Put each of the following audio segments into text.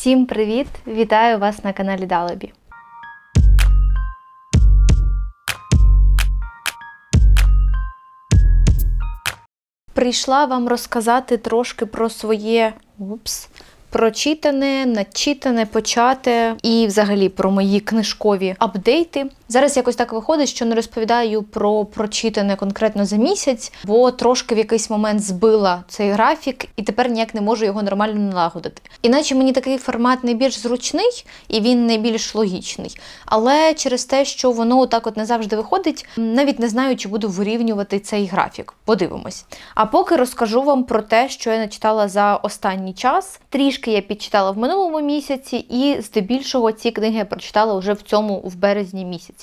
Всім привіт! Вітаю вас на каналі Далебі. Прийшла вам розказати трошки про своє упс, прочитане, начитане, почате і взагалі про мої книжкові апдейти. Зараз якось так виходить, що не розповідаю про прочитане конкретно за місяць, бо трошки в якийсь момент збила цей графік, і тепер ніяк не можу його нормально налагодити. Іначе мені такий формат найбільш зручний і він найбільш логічний. Але через те, що воно отак от не завжди виходить, навіть не знаю, чи буду вирівнювати цей графік. Подивимось. А поки розкажу вам про те, що я начитала за останній час. Трішки я підчитала в минулому місяці, і здебільшого ці книги я прочитала вже в цьому в березні місяці.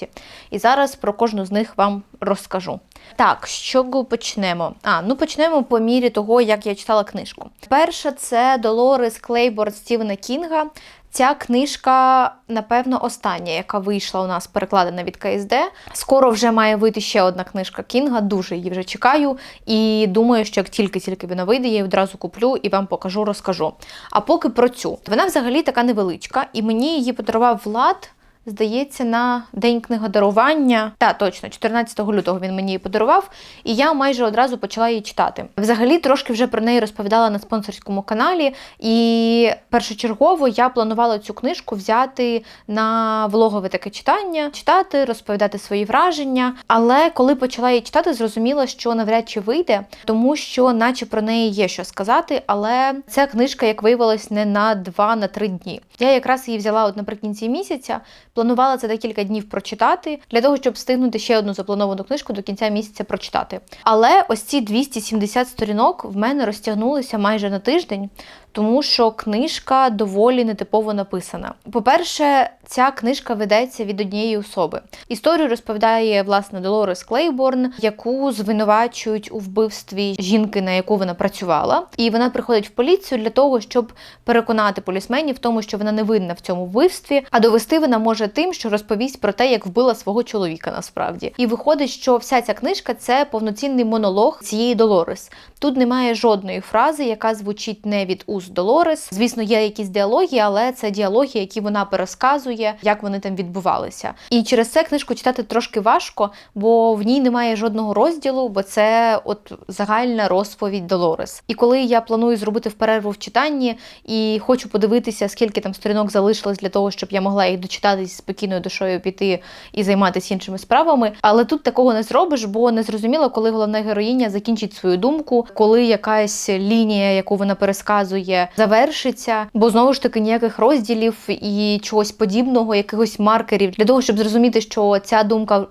І зараз про кожну з них вам розкажу. Так, чого почнемо? А, ну почнемо по мірі того, як я читала книжку. Перша це Долорес Клейборн Стівена Кінга. Ця книжка, напевно, остання, яка вийшла у нас перекладена від КСД. Скоро вже має вийти ще одна книжка Кінга. Дуже її вже чекаю. І думаю, що як тільки-тільки вона вийде, я її одразу куплю і вам покажу, розкажу. А поки про цю. Вона взагалі така невеличка, і мені її подарував Влад. Здається, на день книгодарування. Та точно, 14 лютого він мені її подарував, і я майже одразу почала її читати. Взагалі, трошки вже про неї розповідала на спонсорському каналі, і першочергово я планувала цю книжку взяти на влогове таке читання, читати, розповідати свої враження. Але коли почала її читати, зрозуміла, що навряд чи вийде, тому що, наче про неї є що сказати, але ця книжка, як виявилось, не на 2-3 дні. Я якраз її взяла от наприкінці місяця. Планувала це декілька днів прочитати для того, щоб встигнути ще одну заплановану книжку до кінця місяця прочитати. Але ось ці 270 сторінок в мене розтягнулися майже на тиждень, тому що книжка доволі нетипово написана. По-перше, ця книжка ведеться від однієї особи. Історію розповідає власне Долорес Клейборн, яку звинувачують у вбивстві жінки, на яку вона працювала. І вона приходить в поліцію для того, щоб переконати полісменів в тому, що вона не винна в цьому вбивстві, а довести вона може тим, що розповість про те, як вбила свого чоловіка насправді. І виходить, що вся ця книжка це повноцінний монолог цієї Долорес. Тут немає жодної фрази, яка звучить не від уст Долорес. Звісно, є якісь діалоги, але це діалоги, які вона пересказує, як вони там відбувалися. І через це книжку читати трошки важко, бо в ній немає жодного розділу, бо це от загальна розповідь Долорес. І коли я планую зробити в перерву в читанні і хочу подивитися, скільки там сторінок залишилось для того, щоб я могла їх дочитати зі спокійною душою піти і займатися іншими справами. Але тут такого не зробиш, бо не зрозуміло, коли головна героїня закінчить свою думку, коли якась лінія, яку вона пересказує, завершиться, бо знову ж таки ніяких розділів і чогось подібного, якихось маркерів для того, щоб зрозуміти, що ця думка.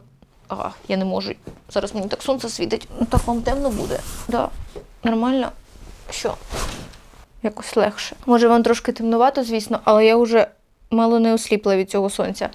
А, я не можу. Зараз мені так сонце світить. Ну так вам темно буде. Да. Нормально? Що? Якось легше. Може, вам трошки темнувато, звісно, але я вже мало не осліпла від цього сонця.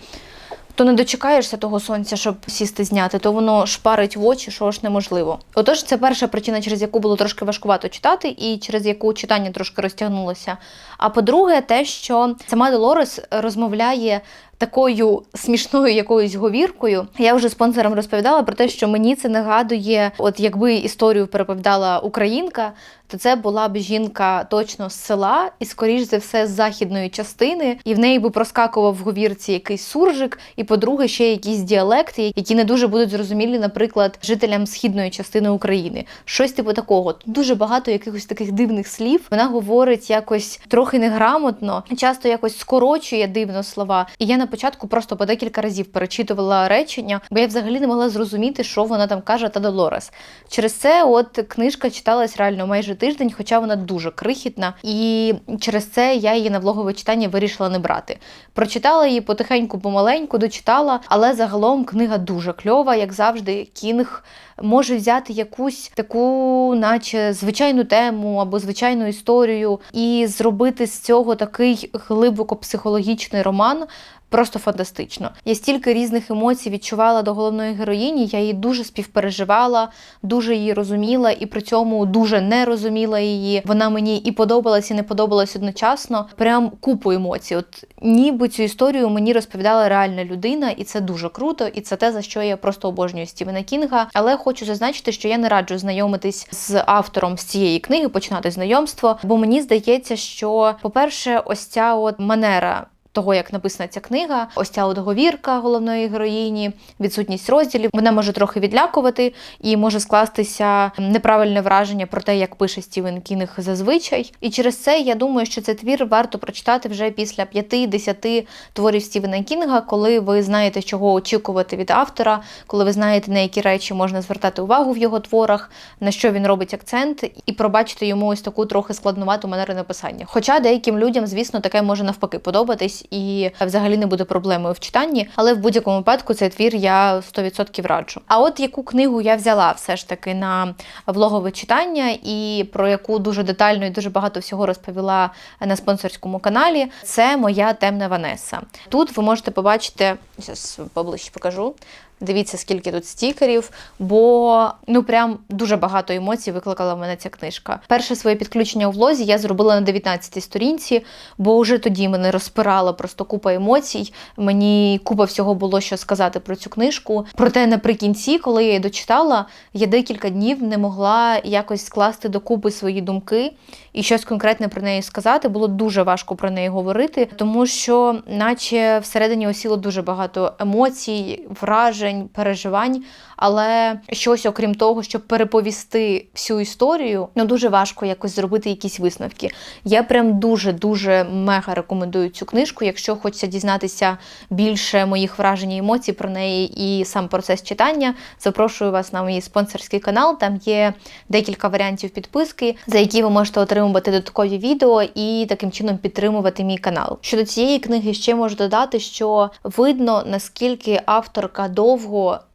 То не дочекаєшся того сонця, щоб сісти зняти, то воно шпарить в очі, що ж неможливо. Отож, це перша причина, через яку було трошки важкувато читати, і через яку читання трошки розтягнулося. А по-друге, те, що сама Долорес розмовляє такою смішною якоюсь говіркою. Я вже спонсорам розповідала про те, що мені це нагадує, от якби історію переповідала українка, то це була б жінка точно з села і, скоріш за все, з західної частини, і в неї би проскакував в говірці якийсь суржик, і, по-друге, ще якісь діалекти, які не дуже будуть зрозумілі, наприклад, жителям східної частини України. Щось типу такого. Дуже багато якихось таких дивних слів. Вона говорить якось трохи неграмотно, часто якось скорочує дивно слова. І я початку просто по декілька разів перечитувала речення, бо я взагалі не могла зрозуміти, що вона там каже та Долорес. Через це, от книжка читалась реально майже тиждень, хоча вона дуже крихітна, і через це я її на влогове читання вирішила не брати. Прочитала її потихеньку, помаленьку, дочитала, але загалом книга дуже кльова, як завжди, кінг. Може взяти якусь таку, наче звичайну тему або звичайну історію, і зробити з цього такий глибоко психологічний роман, просто фантастично. Я стільки різних емоцій відчувала до головної героїні. Я її дуже співпереживала, дуже її розуміла, і при цьому дуже не розуміла її. Вона мені і подобалась, і не подобалась одночасно. Прям купу емоцій. От ніби цю історію мені розповідала реальна людина, і це дуже круто. І це те, за що я просто обожнюю Стівена Кінга. Але хочу зазначити, що я не раджу знайомитись з автором з цієї книги, починати знайомство, бо мені здається, що, по-перше, ось ця от манера. Того, як написана ця книга, ось ця от головної героїні, відсутність розділів, вона може трохи відлякувати і може скластися неправильне враження про те, як пише Стівен Кінг зазвичай. І через це я думаю, що цей твір варто прочитати вже після 5-10 творів Стівена Кінга, коли ви знаєте, чого очікувати від автора, коли ви знаєте, на які речі можна звертати увагу в його творах, на що він робить акцент, і пробачити йому ось таку трохи складновату манеру написання. Хоча деяким людям, звісно, таке може навпаки подобатись і взагалі не буде проблемою в читанні, але в будь-якому випадку цей твір я 100% раджу. А от яку книгу я взяла все ж таки на влогове читання, і про яку дуже детально і дуже багато всього розповіла на спонсорському каналі, це моя темна Ванеса. Тут ви можете побачити, зараз поближче покажу. Дивіться, скільки тут стікерів, бо ну прям дуже багато емоцій викликала в мене ця книжка. Перше своє підключення у влозі я зробила на 19-й сторінці, бо вже тоді мене розпирала просто купа емоцій. Мені купа всього було що сказати про цю книжку. Проте наприкінці, коли я її дочитала, я декілька днів не могла якось скласти докупи свої думки і щось конкретне про неї сказати. Було дуже важко про неї говорити, тому що, наче всередині осіло дуже багато емоцій, вражень переживань, але щось, окрім того, щоб переповісти всю історію, ну дуже важко якось зробити якісь висновки. Я прям дуже-дуже мега рекомендую цю книжку. Якщо хочеться дізнатися більше моїх вражень і емоцій про неї і сам процес читання, запрошую вас на мій спонсорський канал. Там є декілька варіантів підписки, за які ви можете отримувати додаткові відео і таким чином підтримувати мій канал. Щодо цієї книги ще можу додати, що видно наскільки авторка довго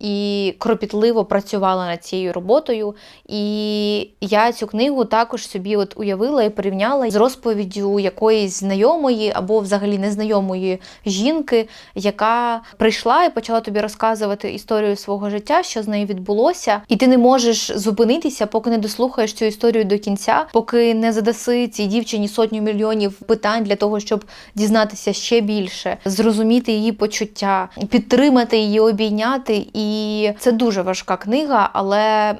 і кропітливо працювала над цією роботою. І я цю книгу також собі от уявила і порівняла з розповіддю якоїсь знайомої або взагалі незнайомої жінки, яка прийшла і почала тобі розказувати історію свого життя, що з нею відбулося, і ти не можеш зупинитися, поки не дослухаєш цю історію до кінця, поки не задаси цій дівчині сотню мільйонів питань для того, щоб дізнатися ще більше, зрозуміти її почуття, підтримати її, обійняти. І це дуже важка книга, але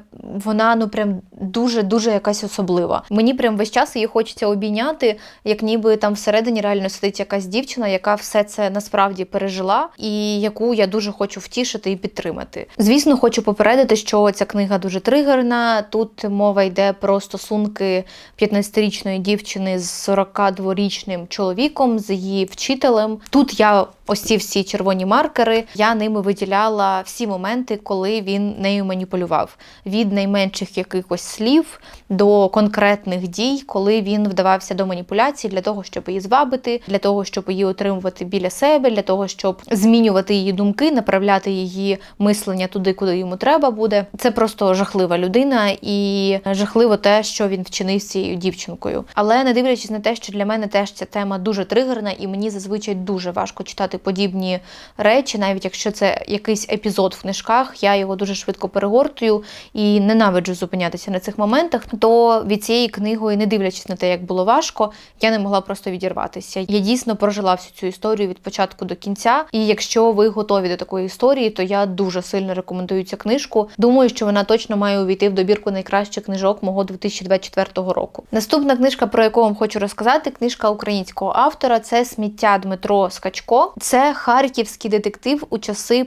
вона ну прям дуже-дуже якась особлива. Мені прям весь час її хочеться обійняти, як ніби там всередині реально сидить якась дівчина, яка все це насправді пережила, і яку я дуже хочу втішити і підтримати. Звісно, хочу попередити, що ця книга дуже тригерна. Тут мова йде про стосунки 15-річної дівчини з 42-річним чоловіком, з її вчителем. Тут я ось ці всі червоні маркери, я ними виділяла всі моменти, коли він нею маніпулював. Від найменших якихось слів до конкретних дій, коли він вдавався до маніпуляцій для того, щоб її звабити, для того, щоб її отримувати біля себе, для того, щоб змінювати її думки, направляти її мислення туди, куди йому треба буде. Це просто жахлива людина і жахливо те, що він вчинив цією дівчинкою. Але не дивлячись на те, що для мене теж ця тема дуже тригерна, і мені зазвичай дуже важко читати подібні речі, навіть якщо це якийсь епізод в книжках, я його дуже швидко перегортую і ненавиджу зупинятися на цих моментах. То від цієї книгою, не дивлячись на те, як було важко, я не могла просто відірватися. Я дійсно прожила всю цю історію від початку до кінця. І якщо ви готові до такої історії, то я дуже сильно рекомендую цю книжку. Думаю, що вона точно має увійти в добірку найкращих книжок мого 2024 року. Наступна книжка, про яку вам хочу розказати, книжка українського автора. Це сміття Дмитро Скачко. Це харківський детектив у часи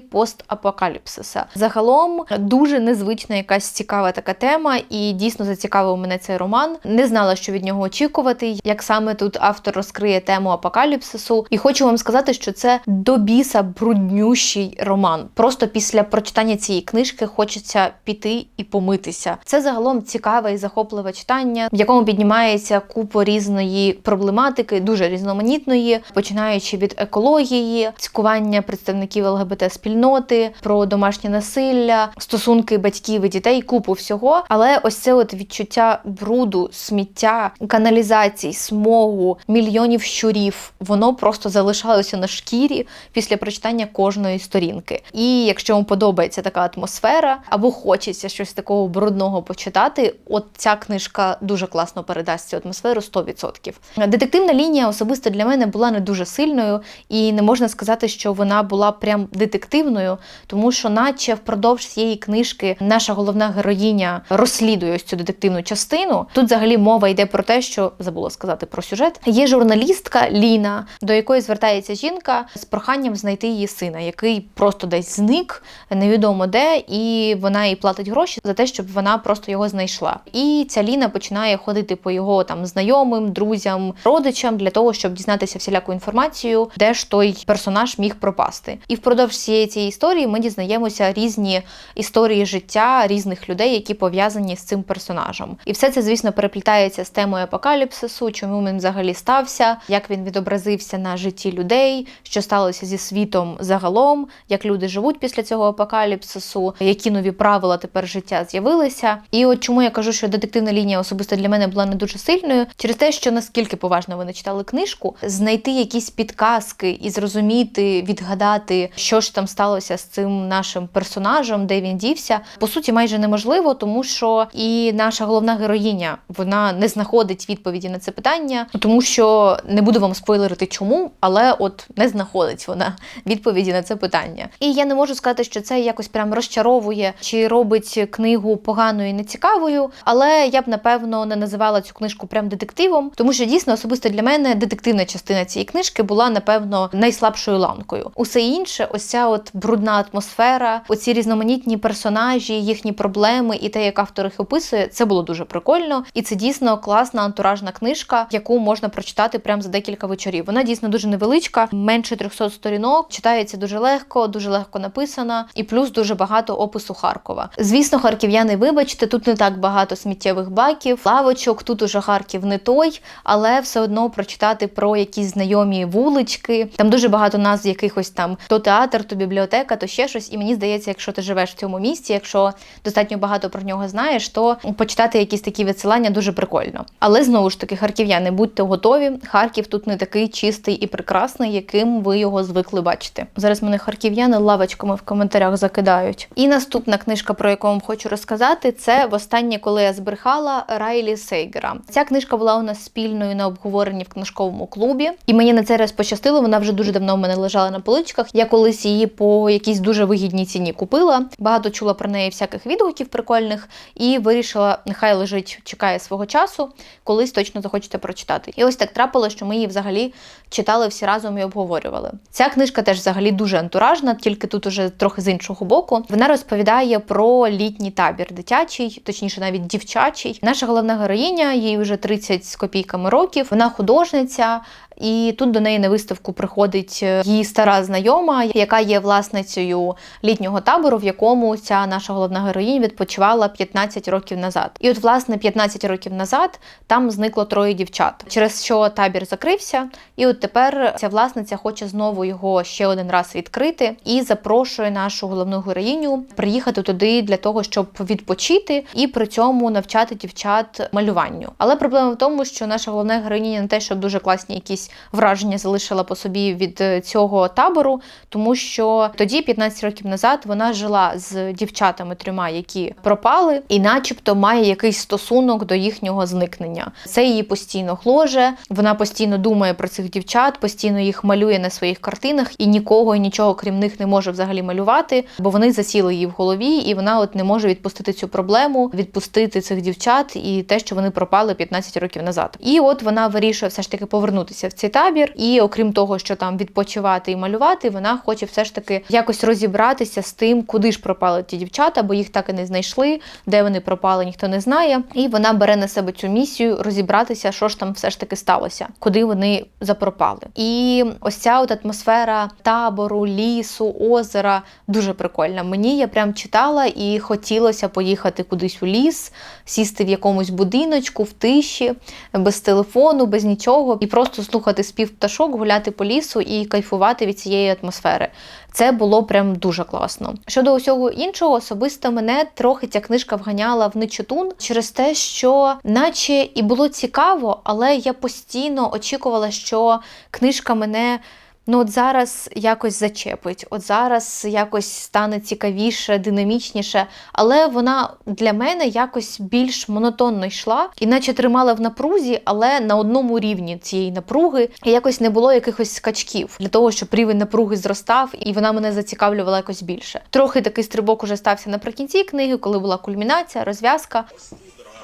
постапокаліпсиса. Загалом дуже незвична якась цікава така тема, і дійсно зацікавив мене цей роман. Не знала, що від нього очікувати, як саме тут автор розкриє тему апокаліпсису. І хочу вам сказати, що це до біса бруднющий роман. Просто після прочитання цієї книжки хочеться піти і помитися. Це загалом цікаве і захопливе читання, в якому піднімається купа різної проблематики, дуже різноманітної, починаючи від екології, цькування представників ЛГБТ спільноти, про домашнє насилля, стосунки батьків і дітей, купу всього. Але ось це от відчуття бруду, сміття, каналізацій, смогу, мільйонів щурів, воно просто залишалося на шкірі після прочитання кожної сторінки. І якщо вам подобається така атмосфера, або хочеться щось такого брудного почитати, от ця книжка дуже класно передасть цю атмосферу 100%. Детективна лінія особисто для мене була не дуже сильною, і не можна сказати, що вона була прям детективною, тому що, наче впродовж цієї книжки, наша головна героїня розслідує ось цю детективну частину. Тут взагалі мова йде про те, що забула сказати про сюжет. Є журналістка Ліна, до якої звертається жінка з проханням знайти її сина, який просто десь зник, невідомо де, і вона їй платить гроші за те, щоб вона просто його знайшла. І ця Ліна починає ходити по його там знайомим, друзям, родичам для того, щоб дізнатися всіляку інформацію, де ж той персонаж міг пропасти. І впродовж цієї цієї історії ми дізнаємося різні історії життя різних людей, які пов'язані з цим персонажем. І все це, звісно, переплітається з темою апокаліпсису, чому він взагалі стався, як він відобразився на житті людей, що сталося зі світом загалом, як люди живуть після цього апокаліпсису, які нові правила тепер життя з'явилися. І от чому я кажу, що детективна лінія особисто для мене була не дуже сильною, через те, що наскільки поважно ви не читали книжку, знайти якісь підказки і зрозуміти, відгадати, що ж там сталося з цим нашим персонажем, де він дівся, по суті, майже неможливо, тому що і наша головна героїня вона не знаходить відповіді на це питання, тому що не буду вам спойлерити, чому, але от не знаходить вона відповіді на це питання. І я не можу сказати, що це якось прям розчаровує чи робить книгу поганою і нецікавою, але я б напевно не називала цю книжку прям детективом, тому що дійсно особисто для мене детективна частина цієї книжки була напевно найслабшою ланкою. Усе інше, ось ця от брудна атмосфера, оці різноманітні персонажі, їхні проблеми і те, як автор їх описує, це було дуже прикольно. І це дійсно класна антуражна книжка, яку можна прочитати прямо за декілька вечорів. Вона дійсно дуже невеличка, менше 300 сторінок, читається дуже легко, дуже легко написана, і плюс дуже багато опису Харкова. Звісно, харків'яни, вибачте, тут не так багато сміттєвих баків, лавочок. Тут уже Харків не той, але все одно прочитати про якісь знайомі вулички. Там дуже багато назв якихось там то театр, то бібліотека, то ще щось. І мені здається, якщо ти живеш в цьому місті, якщо достатньо багато про нього знаєш, то почитати якісь такі відсилання дуже прикольно. Але знову ж таки, харків'яни, будьте готові. Харків тут не такий чистий і прекрасний, яким ви його звикли бачити. Зараз мене харків'яни лавочками в коментарях закидають. І наступна книжка, про яку вам хочу розказати, це востаннє, коли я збрехала Райлі Сейгера. Ця книжка була у нас спільною на обговоренні в книжковому клубі, і мені на цей раз пощастило. Вона вже дуже давно в мене лежала на поличках. Я колись її по якійсь дуже вигідній ціні купила. Багато чула про неї всяких відгуків прикольних, і вирішила, нехай лежить, чекає свого часу, колись точно захочете прочитати. І ось так трапилося, що ми її взагалі читали всі разом і обговорювали. Ця книжка теж взагалі дуже антуражна, тільки тут уже трохи з іншого боку. Вона розповідає про літній табір дитячий, точніше, навіть дівчачий. Наша головна героїня, їй вже 30 з копійками років. Вона художниця. І тут до неї на виставку приходить е, її стара знайома, яка є власницею літнього табору, в якому ця наша головна героїня відпочивала 15 років назад. І от, власне, 15 років назад там зникло троє дівчат, через що табір закрився. І от тепер ця власниця хоче знову його ще один раз відкрити і запрошує нашу головну героїню приїхати туди для того, щоб відпочити і при цьому навчати дівчат малюванню. Але проблема в тому, що наша головна героїня не те, що дуже класні якісь враження залишила по собі від е, цього табору, тому що тоді, 15 років назад, вона жила з дівчатами трьома, які пропали, і, начебто, має якийсь стосунок до їхнього зникнення. Це її постійно гложе. Вона постійно думає про цих дівчат, постійно їх малює на своїх картинах, і нікого і нічого крім них не може взагалі малювати, бо вони засіли її в голові, і вона от не може відпустити цю проблему, відпустити цих дівчат і те, що вони пропали 15 років назад. І от вона вирішує все ж таки повернутися в цей табір. І окрім того, що там відпочивати і малювати, вона хоче все ж таки якось розібратися з тим, куди ж пропали ті дівчата, бо їх так і не знайшли, де вони пропали, ніхто не знає. І вона бере на себе цю місію розібратися, що ж там все ж таки сталося, куди вони запропали. І ось ця от атмосфера табору, лісу, озера дуже прикольна. Мені я прям читала і хотілося поїхати кудись у ліс, сісти в якомусь будиночку в тиші, без телефону, без нічого, і просто слухати слухати спів пташок, гуляти по лісу і кайфувати від цієї атмосфери. Це було прям дуже класно. Щодо усього іншого, особисто мене трохи ця книжка вганяла в нечутун через те, що, наче і було цікаво, але я постійно очікувала, що книжка мене. Ну, от зараз якось зачепить, от зараз якось стане цікавіше, динамічніше, але вона для мене якось більш монотонно йшла, іначе тримала в напрузі, але на одному рівні цієї напруги і якось не було якихось скачків для того, щоб рівень напруги зростав, і вона мене зацікавлювала якось більше. Трохи такий стрибок уже стався наприкінці книги, коли була кульмінація, розв'язка.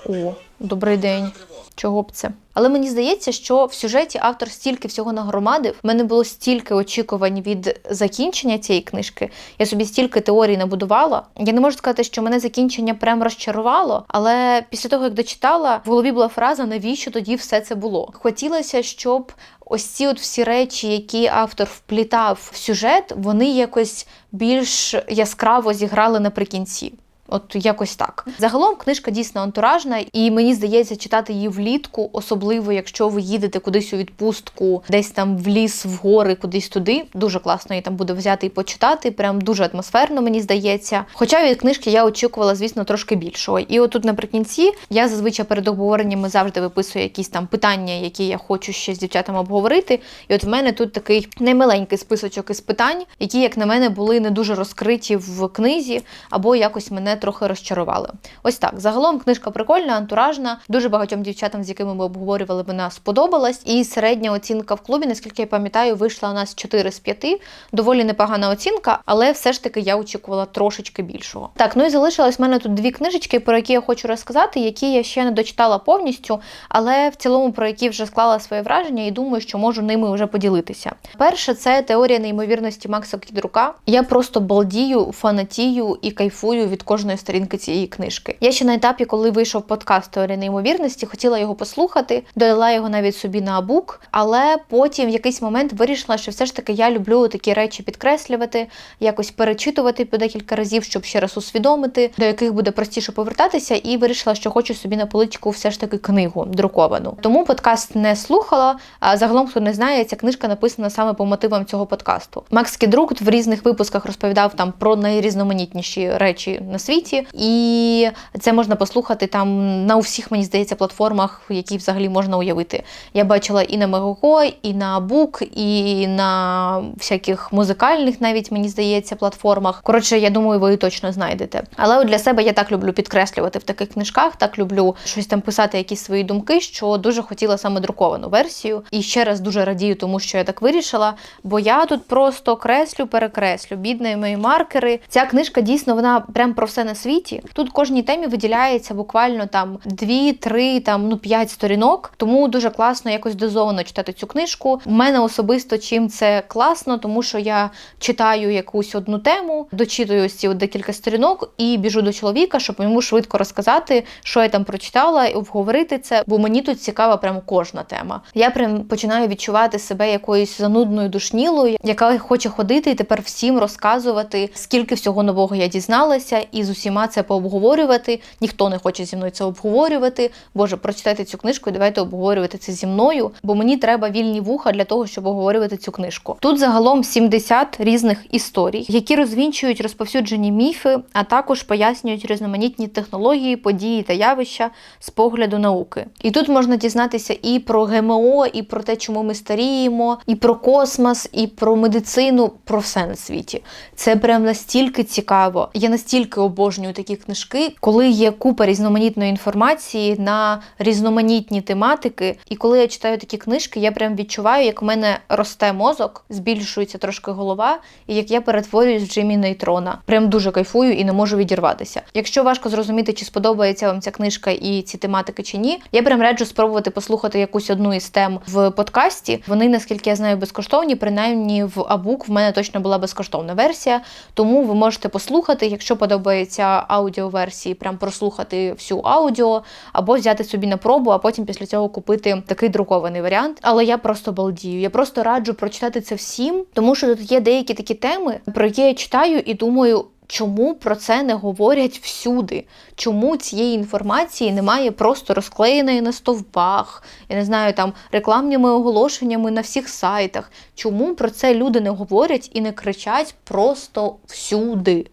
О, добрий день. Чого б це? Але мені здається, що в сюжеті автор стільки всього нагромадив. В мене було стільки очікувань від закінчення цієї книжки. Я собі стільки теорій набудувала. Я не можу сказати, що мене закінчення прям розчарувало, але після того, як дочитала, в голові була фраза, навіщо тоді все це було. Хотілося, щоб ось ці от всі речі, які автор вплітав в сюжет, вони якось більш яскраво зіграли наприкінці. От якось так. Загалом книжка дійсно антуражна, і мені здається, читати її влітку, особливо якщо ви їдете кудись у відпустку, десь там в ліс, в гори, кудись туди. Дуже класно її там буде взяти і почитати. Прям дуже атмосферно, мені здається. Хоча від книжки я очікувала, звісно, трошки більшого. І отут наприкінці я зазвичай перед обговореннями завжди виписую якісь там питання, які я хочу ще з дівчатами обговорити. І от в мене тут такий немаленький списочок із питань, які, як на мене, були не дуже розкриті в книзі, або якось мене трохи розчарували. Ось так. Загалом книжка прикольна, антуражна. Дуже багатьом дівчатам, з якими ми обговорювали, вона сподобалась. І середня оцінка в клубі, наскільки я пам'ятаю, вийшла у нас 4 з 5. Доволі непогана оцінка, але все ж таки я очікувала трошечки більшого. Так, ну і залишилось в мене тут дві книжечки, про які я хочу розказати, які я ще не дочитала повністю, але в цілому про які вже склала своє враження і думаю, що можу ними вже поділитися. Перше, це теорія неймовірності Макса Кідрука. Я просто балдію, фанатію і кайфую від кожної кожної сторінки цієї книжки. Я ще на етапі, коли вийшов подкаст теорія неймовірності, хотіла його послухати, додала його навіть собі на абук, але потім в якийсь момент вирішила, що все ж таки я люблю такі речі підкреслювати, якось перечитувати по декілька разів, щоб ще раз усвідомити, до яких буде простіше повертатися, і вирішила, що хочу собі на поличку все ж таки книгу друковану. Тому подкаст не слухала. А загалом, хто не знає, ця книжка написана саме по мотивам цього подкасту. Макс Кідрук в різних випусках розповідав там про найрізноманітніші речі на світі світі, і це можна послухати там на усіх, мені здається, платформах, які взагалі можна уявити. Я бачила і на Мегого, і на Бук, і на всяких музикальних, навіть мені здається, платформах. Коротше, я думаю, ви точно знайдете. Але от для себе я так люблю підкреслювати в таких книжках, так люблю щось там писати, якісь свої думки, що дуже хотіла саме друковану версію. І ще раз дуже радію, тому що я так вирішила. Бо я тут просто креслю, перекреслю, бідні мої маркери. Ця книжка дійсно вона прям про все на світі. Тут кожній темі виділяється буквально там дві, три, там ну п'ять сторінок. Тому дуже класно якось дозовано читати цю книжку. У мене особисто чим це класно, тому що я читаю якусь одну тему, дочитую ось ці декілька сторінок і біжу до чоловіка, щоб йому швидко розказати, що я там прочитала, і обговорити це. Бо мені тут цікава прямо кожна тема. Я прям починаю відчувати себе якоюсь занудною душнілою, яка хоче ходити і тепер всім розказувати, скільки всього нового я дізналася, і з усіма це пообговорювати. Ніхто не хоче зі мною це обговорювати. Боже, прочитайте цю книжку і давайте обговорювати це зі мною, бо мені треба вільні вуха для того, щоб обговорювати цю книжку. Тут загалом 70 різних історій, які розвінчують розповсюджені міфи, а також пояснюють різноманітні технології, події та явища з погляду науки. І тут можна дізнатися і про ГМО, і про те, чому ми старіємо, і про космос, і про медицину, про все на світі. Це прям настільки цікаво. Я настільки обожнюю такі книжки, коли є купа різноманітної інформації на різноманітні тематики. І коли я читаю такі книжки, я прям відчуваю, як у мене росте мозок, збільшується трошки голова, і як я перетворююсь в Джимі Нейтрона. Прям дуже кайфую і не можу відірватися. Якщо важко зрозуміти, чи сподобається вам ця книжка і ці тематики чи ні, я прям раджу спробувати послухати якусь одну із тем в подкасті. Вони, наскільки я знаю, безкоштовні, принаймні в Абук в мене точно була безкоштовна версія, тому ви можете послухати, якщо подобається подобається аудіоверсії, прям прослухати всю аудіо, або взяти собі на пробу, а потім після цього купити такий друкований варіант. Але я просто балдію. Я просто раджу прочитати це всім, тому що тут є деякі такі теми, про які я читаю і думаю Чому про це не говорять всюди? Чому цієї інформації немає просто розклеєної на стовбах, я не знаю, там рекламними оголошеннями на всіх сайтах? Чому про це люди не говорять і не кричать просто всюди?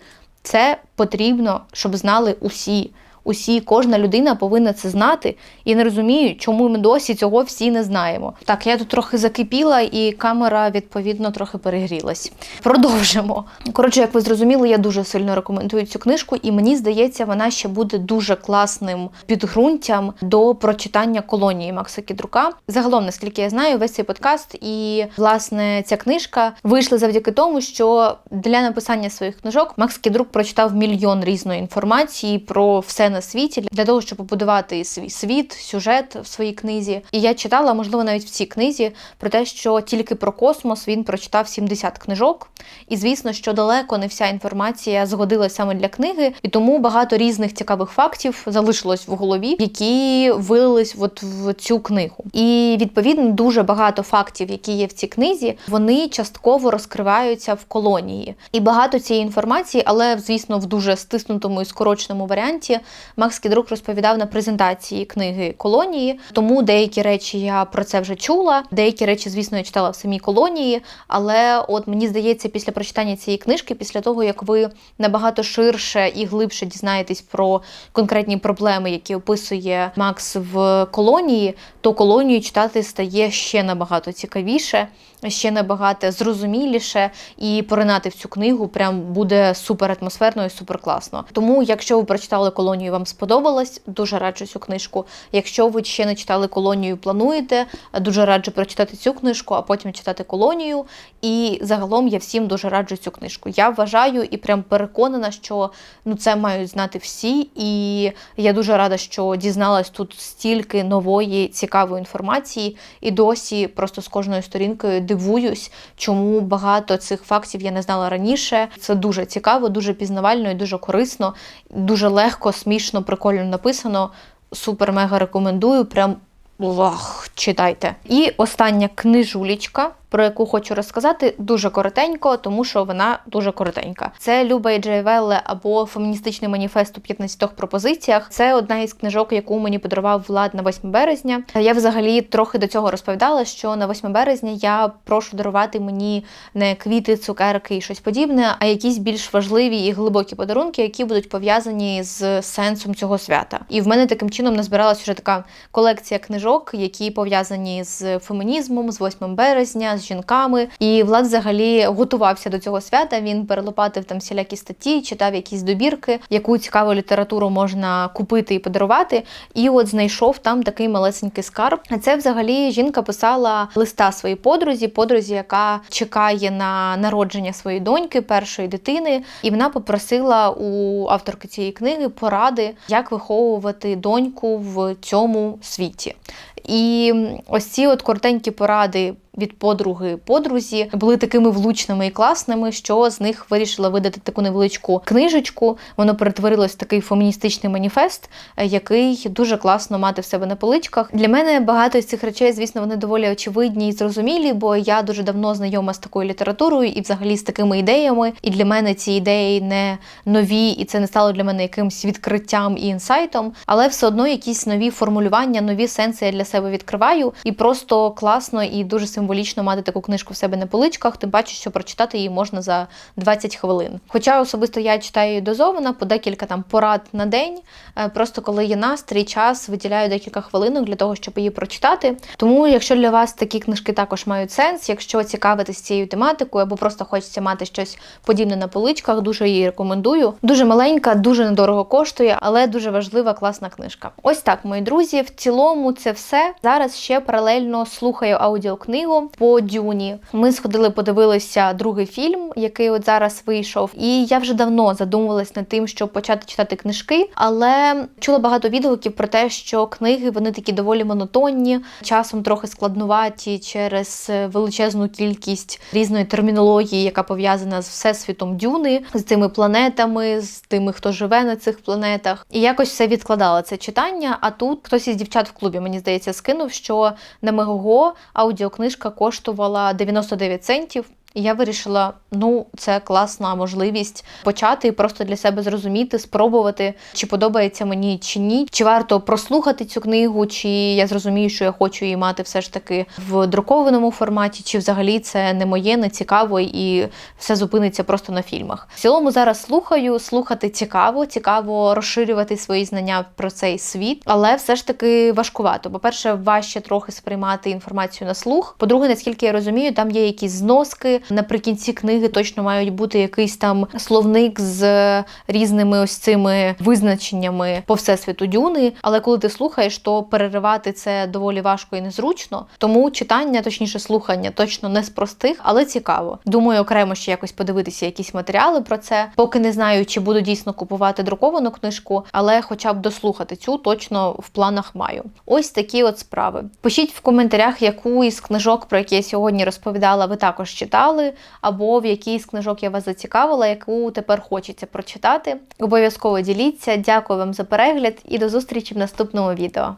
Це потрібно, щоб знали усі. Усі, кожна людина повинна це знати. І не розумію, чому ми досі цього всі не знаємо. Так, я тут трохи закипіла, і камера відповідно трохи перегрілась. Продовжимо. Коротше, як ви зрозуміли, я дуже сильно рекомендую цю книжку, і мені здається, вона ще буде дуже класним підґрунтям до прочитання колонії Макса Кідрука. Загалом, наскільки я знаю, весь цей подкаст і власне ця книжка вийшла завдяки тому, що для написання своїх книжок Макс Кідрук прочитав мільйон різної інформації про все на світі для того, щоб побудувати свій світ, сюжет в своїй книзі. І я читала, можливо, навіть в цій книзі про те, що тільки про космос він прочитав 70 книжок. І звісно, що далеко не вся інформація згодилась саме для книги, і тому багато різних цікавих фактів залишилось в голові, які вилились от в цю книгу. І відповідно дуже багато фактів, які є в цій книзі, вони частково розкриваються в колонії. І багато цієї інформації, але звісно, в дуже стиснутому і скороченому варіанті, Макс Кідрук розповідав на презентації книги колонії. Тому деякі речі я про це вже чула. Деякі речі, звісно, я читала в самій колонії. Але от мені здається, після прочитання цієї книжки, після того як ви набагато ширше і глибше дізнаєтесь про конкретні проблеми, які описує Макс в колонії, то колонію читати стає ще набагато цікавіше, ще набагато зрозуміліше, і поринати в цю книгу прям буде супер атмосферно і супер класно. Тому, якщо ви прочитали колонію, вам сподобалось, дуже раджу цю книжку. Якщо ви ще не читали колонію, плануєте, дуже раджу прочитати цю книжку, а потім читати колонію. І загалом я всім дуже раджу цю книжку. Я вважаю і прям переконана, що ну це мають знати всі. І я дуже рада, що дізналась тут стільки нової цікавої інформації, і досі просто з кожною сторінкою дивуюсь, чому багато цих фактів я не знала раніше. Це дуже цікаво, дуже пізнавально і дуже корисно, дуже легко, смішно, прикольно написано. Супер-мега рекомендую. Прям лах, читайте. І остання книжулічка, про яку хочу розказати, дуже коротенько, тому що вона дуже коротенька. Це Люба і Джейвелле або Феміністичний маніфест у 15 пропозиціях. Це одна із книжок, яку мені подарував Влад на 8 березня. Я взагалі трохи до цього розповідала, що на 8 березня я прошу дарувати мені не квіти, цукерки і щось подібне, а якісь більш важливі і глибокі подарунки, які будуть пов'язані з сенсом цього свята. І в мене таким чином назбиралась вже така колекція книжок, які пов'язані з фемінізмом, з 8 березня, з жінками. І Влад взагалі готувався до цього свята. Він перелопатив там всілякі статті, читав якісь добірки, яку цікаву літературу можна купити і подарувати. І от знайшов там такий малесенький скарб. А це взагалі жінка писала листа своїй подрузі, подрузі, яка чекає на народження своєї доньки, першої дитини, і вона попросила у авторки цієї книги поради, як виховувати доньку в цьому світі. І ось ці от коротенькі поради від подруги подрузі були такими влучними і класними, що з них вирішила видати таку невеличку книжечку. Воно перетворилось в такий феміністичний маніфест, е, який дуже класно мати в себе на поличках. Для мене багато з цих речей, звісно, вони доволі очевидні і зрозумілі, бо я дуже давно знайома з такою літературою і, взагалі, з такими ідеями. І для мене ці ідеї не нові, і це не стало для мене якимось відкриттям і інсайтом. Але все одно якісь нові формулювання, нові сенси для себе відкриваю, і просто класно і дуже символічно мати таку книжку в себе на поличках, тим паче, що прочитати її можна за 20 хвилин. Хоча особисто я читаю її дозовано по декілька там порад на день. Е, Просто коли є настрій, час виділяю декілька хвилинок для того, щоб її прочитати. Тому, якщо для вас такі книжки також мають сенс, якщо цікавитись цією тематикою або просто хочеться мати щось подібне на поличках, дуже її рекомендую. Дуже маленька, дуже недорого коштує, але дуже важлива, класна книжка. Ось так, мої друзі. В цілому це все. Зараз ще паралельно слухаю аудіокнигу по Дюні. Ми сходили, подивилися другий фільм, який от зараз вийшов. І я вже давно задумувалась над тим, щоб почати читати книжки, але чула багато відгуків про те, що книги вони такі доволі монотонні, часом трохи складнуваті через величезну кількість різної термінології, яка пов'язана з всесвітом Дюни, з цими планетами, з тими, хто живе на цих планетах. І якось все відкладала це читання. А тут хтось із дівчат в клубі, мені здається, скинув, що на Мегого аудіокнижка коштувала 99 центів. І я вирішила, ну це класна можливість почати і просто для себе зрозуміти, спробувати, чи подобається мені чи ні, чи варто прослухати цю книгу, чи я зрозумію, що я хочу її мати все ж таки в друкованому форматі, чи взагалі це не моє, не цікаво і все зупиниться просто на фільмах. В цілому зараз слухаю, слухати цікаво, цікаво розширювати свої знання про цей світ, але все ж таки важкувато. По-перше, важче трохи сприймати інформацію на слух. По-друге, наскільки я розумію, там є якісь зноски. Наприкінці книги точно мають бути якийсь там словник з різними ось цими визначеннями по всесвіту дюни. Але коли ти слухаєш, то переривати це доволі важко і незручно. Тому читання, точніше, слухання, точно не з простих, але цікаво. Думаю, окремо ще якось подивитися якісь матеріали про це. Поки не знаю, чи буду дійсно купувати друковану книжку, але хоча б дослухати цю точно в планах маю. Ось такі от справи. Пишіть в коментарях, яку із книжок, про які я сьогодні розповідала, ви також читали, або в якій з книжок я вас зацікавила, яку тепер хочеться прочитати. Обов'язково діліться. Дякую вам за перегляд і до зустрічі в наступному відео.